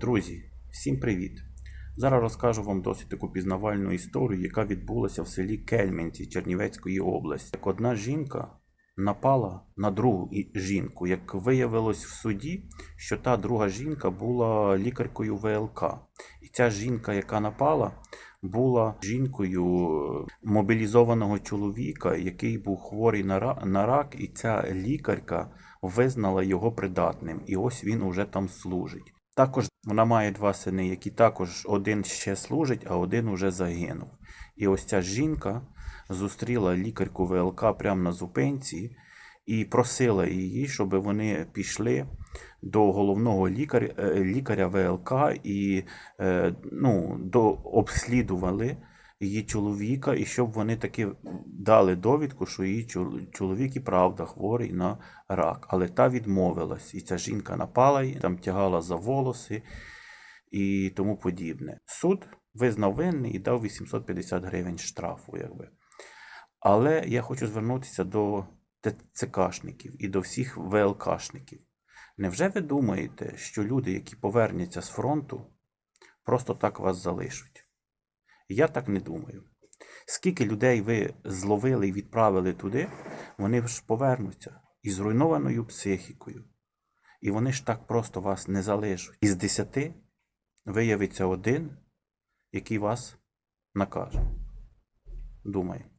Друзі, всім привіт! Зараз розкажу вам досить таку пізнавальну історію, яка відбулася в селі Кельменці Чернівецької області. Як одна жінка напала на другу жінку. Як виявилось в суді, що та друга жінка була лікаркою ВЛК. І ця жінка, яка напала, була жінкою мобілізованого чоловіка, який був хворий на рак, і ця лікарка визнала його придатним. І ось він уже там служить. Також вона має два сини, які також один ще служить, а один уже загинув. І ось ця жінка зустріла лікарку ВЛК прямо на зупинці і просила її, щоб вони пішли до головного лікаря, е, лікаря ВЛК і е, ну, обслідували її чоловіка, і щоб вони таки дали довідку, що її чоловік і правда хворий на рак. Але та відмовилась, і ця жінка напала її, там тягала за волоси і тому подібне. Суд визнав винний і дав 850 гривень штрафу. Якби. Але я хочу звернутися до ТЦКшників і до всіх ВЛКшників. Невже ви думаєте, що люди, які повернуться з фронту, просто так вас залишать? Я так не думаю. Скільки людей ви зловили і відправили туди, вони ж повернуться із зруйнованою психікою. І вони ж так просто вас не залишать. Із десяти виявиться один, який вас накаже. Думаю.